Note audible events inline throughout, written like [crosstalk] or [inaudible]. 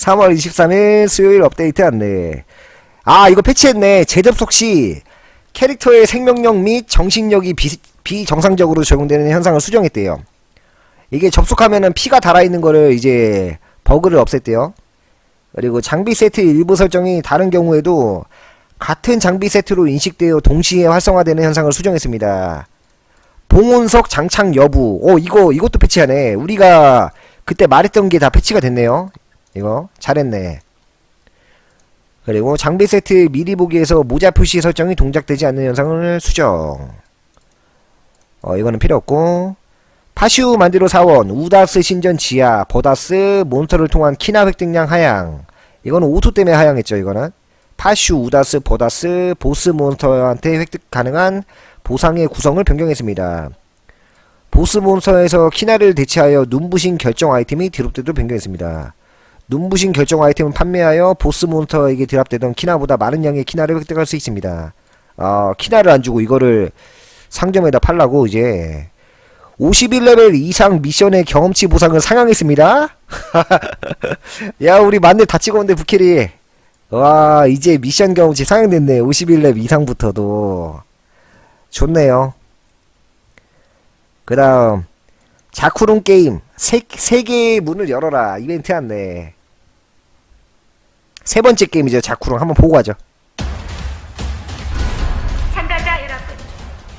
3월 23일 수요일 업데이트 안내. 아, 이거 패치했네. 재접속 시 캐릭터의 생명력 및 정신력이 비, 비정상적으로 적용되는 현상을 수정했대요. 이게 접속하면은 피가 달아있는 거를 이제 버그를 없앴대요. 그리고 장비 세트 일부 설정이 다른 경우에도 같은 장비 세트로 인식되어 동시에 활성화되는 현상을 수정했습니다. 봉온석 장착 여부. 오, 이거, 이것도 패치하네. 우리가 그때 말했던 게 다 패치가 됐네요. 이거, 잘했네. 그리고 장비 세트 미리 보기에서 모자 표시 설정이 동작되지 않는 현상을 수정. 어, 이거는 필요 없고. 파슈 만디로 사원, 우다스 신전 지하, 버다스, 몬스터를 통한 키나 획득량 하향. 이거는 오토 때문에 하향했죠, 이거는. 파슈, 우다스, 버다스, 보스 몬스터한테 획득 가능한 보상의 구성을 변경했습니다. 보스 몬스터에서 키나를 대체하여 눈부신 결정 아이템이 드롭되도 변경했습니다. 눈부신 결정 아이템을 판매하여 보스 몬스터에게 드랍되던 키나보다 많은 양의 키나를 획득할 수 있습니다. 어, 키나를 안 주고 이거를 상점에다 팔라고 이제 51레벨 이상 미션의 경험치 보상을 상향했습니다. [laughs] 야 우리 만렙 다 찍었는데 부캐리 와 이제 미션 경험치 상향됐네 51렙 이상부터도 좋네요. 그 다음 자쿠룬 게임 세, 세 개의 문을 열어라 이벤트 안내 세 번째 게임이죠 자쿠룬 한번 보고 가죠 참가자 여러분,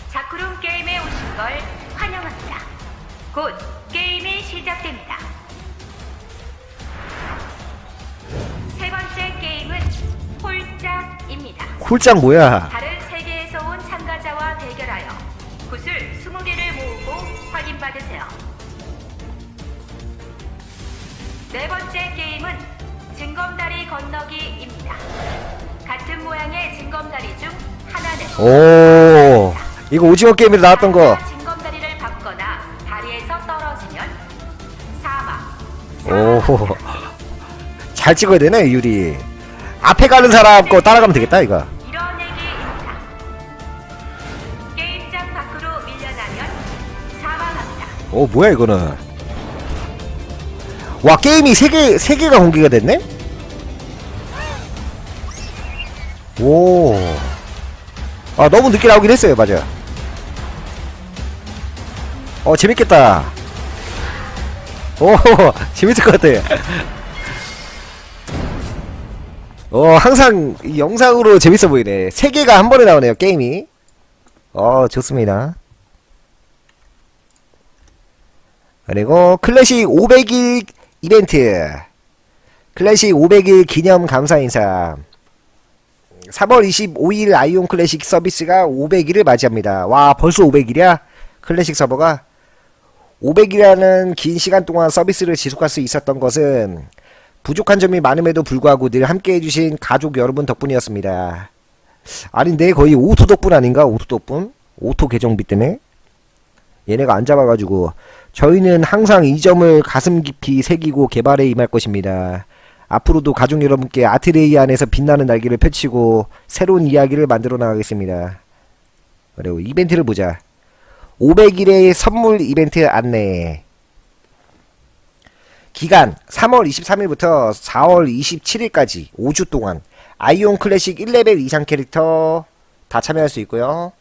자쿠룸 게임에 오신 걸 환영합니다. 곧 게임이 시작됩니다. 세 번째 게임은 홀짝입니다. 홀짝 뭐야 다른 세계에서 온 참가자와 대결하여 구슬 20개를 모으고 확인받으세요. 네 번째 게임은 징검다리 건너기입니다. 같은 모양의 징검다리 중 하나는 오 이거 오징어 게임에서 나왔던 거 징검다리를 밟거나 다리에서 떨어지면 사망. 오. 잘 찍어야 되네, 유리. 앞에 가는 사람 거 따라가면 되겠다, 이거. 이런 얘기입니다. 게임장 밖으로 밀려나면 사망합니다. 오, 뭐야, 이거는. 와, 게임이 세개세 개가 공개가 됐네? 오. 아, 너무 늦게 나오긴 했어요, 맞아. 어, 재밌겠다. 오, [laughs] 재밌을 것 같아. 어, 항상 이 영상으로 재밌어 보이네. 세 개가 한 번에 나오네요, 게임이. 어, 좋습니다. 그리고 클래식 500일 이벤트. 클래식 500일 기념 감사 인사. 3월 25일 아이온 클래식 서비스가 500일을 맞이합니다. 와, 벌써 500일이야? 클래식 서버가? 500일이라는 긴 시간 동안 서비스를 지속할 수 있었던 것은 부족한 점이 많음에도 불구하고 늘 함께 해주신 가족 여러분 덕분이었습니다. 아닌데 거의 오토 덕분 아닌가? 오토 덕분? 오토 계정비 때문에? 얘네가 안 잡아가지고 저희는 항상 이 점을 가슴 깊이 새기고 개발에 임할 것입니다. 앞으로도 가족 여러분께 아트레이 안에서 빛나는 날개를 펼치고 새로운 이야기를 만들어 나가겠습니다. 그리고 이벤트를 보자. 500일의 선물 이벤트 안내. 기간 3월 23일부터 4월 27일까지 5주 동안 아이온 클래식 1레벨 이상 캐릭터 다 참여할 수 있고요.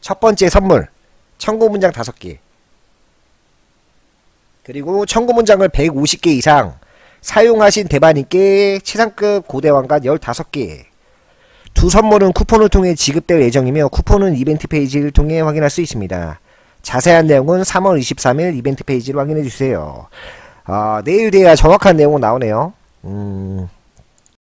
첫 번째 선물 청구 문장 5개. 그리고 청구 문장을 150개 이상 사용하신 대반님께 최상급 고대왕관 15개. 두 선물은 쿠폰을 통해 지급될 예정이며 쿠폰은 이벤트 페이지를 통해 확인할 수 있습니다. 자세한 내용은 3월 23일 이벤트 페이지를 확인해 주세요. 아, 내일 돼야 정확한 내용은 나오네요. 음,